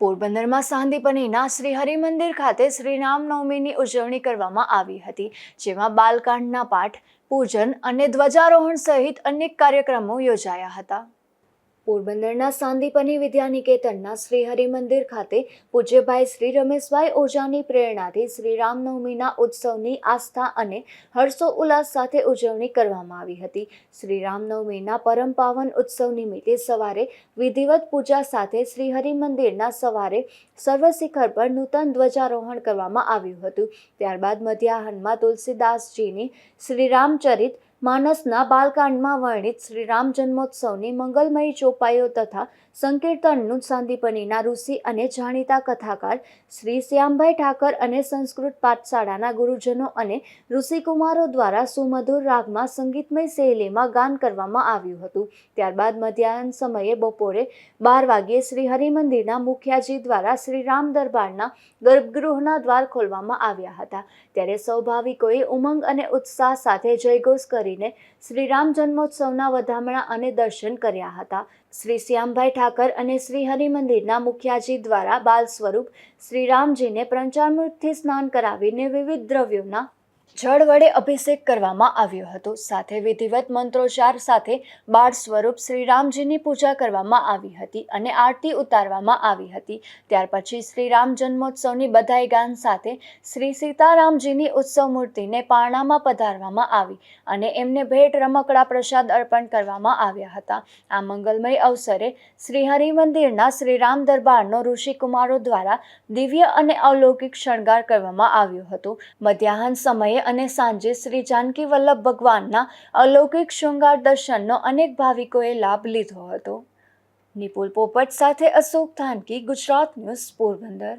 પોરબંદરમાં સાંદીપનીના શ્રી હરિમંદિર ખાતે શ્રી રામનવમીની ઉજવણી કરવામાં આવી હતી, જેમાં બાલકાંડના પાઠ, પૂજન અને ધ્વજારોહણ સહિત અનેક કાર્યક્રમો યોજાયા હતા. પોરબંદરના સાંદીપની વિદ્યાનિકેતનના શ્રી હરિમંદિર ખાતે પૂજ્યભાઈ શ્રી રમેશભાઈ ઓઝાની પ્રેરણાથી શ્રી રામનવમીના ઉત્સવની આસ્થા અને હર્ષો ઉલ્લાસ સાથે ઉજવણી કરવામાં આવી હતી. શ્રી રામનવમીના પરમ પાવન ઉત્સવ નિમિત્તે સવારે વિધિવત પૂજા સાથે શ્રી હરિમંદિરના સવારે સર્વશિખર પર નૂતન ધ્વજારોહણ કરવામાં આવ્યું હતું. ત્યારબાદ મધ્યાહનમાં તુલસીદાસજીની શ્રી રામચરિત માનસના બાલકાંડમાં વર્ણિત શ્રી રામ જન્મોત્સવની મંગલમય ચોપાઈઓ તથા સંકીર્તનનું સાંદીપનીના ઋષિ અને જાણીતા કથાકાર શ્રી શ્યામભાઈ ઠાકર અને સંસ્કૃત પાઠશાળાના ગુરુજનો અને ઋષિકુમારો દ્વારા સુમધુર રાગમાં સંગીતમય શૈલીમાં ગાન કરવામાં આવ્યું હતું. ત્યારબાદ મધ્યાહન સમયે બપોરે બાર વાગ્યે શ્રી હરિમંદિરના મુખિયાજી દ્વારા શ્રી રામ દરબારના ગર્ભગૃહના દ્વાર ખોલવામાં આવ્યા હતા. ત્યારે સૌભાવિકોએ ઉમંગ અને ઉત્સાહ સાથે જયઘોષ કરીને શ્રીરામ જન્મોત્સવના વધામણા અને દર્શન કર્યા હતા. શ્રી શ્યામભાઈ ઠાકર અને શ્રી હરિમંદિરના મુખિયાજી દ્વારા બાલ સ્વરૂપ શ્રીરામજીને પંચામૃતથી સ્નાન કરાવીને વિવિધ દ્રવ્યોના જળ વડે અભિષેક કરવામાં આવ્યો હતો. સાથે વિધિવત મંત્રોચ્ચાર સાથે બાળ સ્વરૂપ શ્રી રામજીની પૂજા કરવામાં આવી હતી અને આરતી ઉતારવામાં આવી હતી. ત્યાર પછી શ્રી જન્મોત્સવની બધાઈ ગાન સાથે શ્રી સીતારામજીની ઉત્સવ મૂર્તિને પારણામાં પધારવામાં આવી અને એમને ભેટ રમકડા પ્રસાદ અર્પણ કરવામાં આવ્યા હતા. આ મંગલમય અવસરે શ્રી હરિમંદિરના શ્રી રામ દરબારનો ઋષિકુમારો દ્વારા દિવ્ય અને અલૌકિક શણગાર કરવામાં આવ્યો હતો. મધ્યાહન સમયે અને સાંજે શ્રી જાનકી વલ્લભ ભગવાનના અલૌકિક શૃંગાર દર્શનનો અનેક ભાવિકોએ લાભ લીધો હતો. નિપુલ પોપટ સાથે અશોક થાનકી ગુજરાત ન્યૂઝ પોરબંદર.